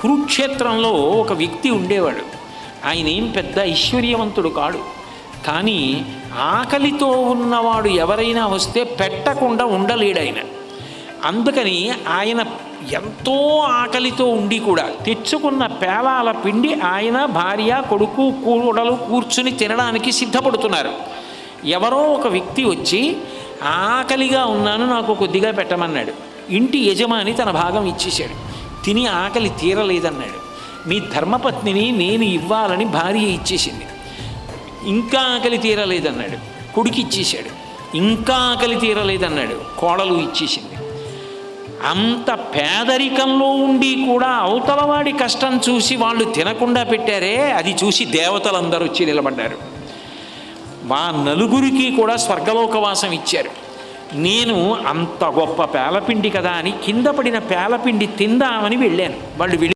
కురుక్షేత్రంలో ఒక వ్యక్తి ఉండేవాడు. ఆయన ఏం పెద్ద ఐశ్వర్యవంతుడు కాడు. కానీ ఆకలితో ఉన్నవాడు ఎవరైనా వస్తే పెట్టకుండా ఉండలేడు ఆయన. అందుకని ఆయన ఎంతో ఆకలితో ఉండి కూడా తెచ్చుకున్న పేలాల పిండి ఆయన భార్య కొడుకు కూడలు కూర్చుని తినడానికి సిద్ధపడుతున్నారు. ఎవరో ఒక వ్యక్తి వచ్చి ఆకలిగా ఉన్నాను నాకు కొద్దిగా పెట్టమన్నాడు. ఇంటి యజమాని తన భాగం ఇచ్చేశాడు. తిని ఆకలి తీరలేదన్నాడు. మీ ధర్మపత్నిని నేను ఇవ్వాలని భార్య ఇచ్చేసింది. ఇంకా ఆకలి తీరలేదన్నాడు. కొడుకు ఇచ్చేశాడు. ఇంకా ఆకలి తీరలేదన్నాడు. కోడలు ఇచ్చేసింది. అంత పేదరికంలో ఉండి కూడా అవతలవాడి కష్టం చూసి వాళ్ళు తినకుండా పెట్టారే అది చూసి దేవతలందరూ వచ్చి నిలబడ్డారు. మా నలుగురికి కూడా స్వర్గలోకవాసం ఇచ్చారు. నేను అంత గొప్ప పేలపిండి కదా అని కింద పడిన పేలపిండి తిందామని వెళ్ళాను. వాళ్ళు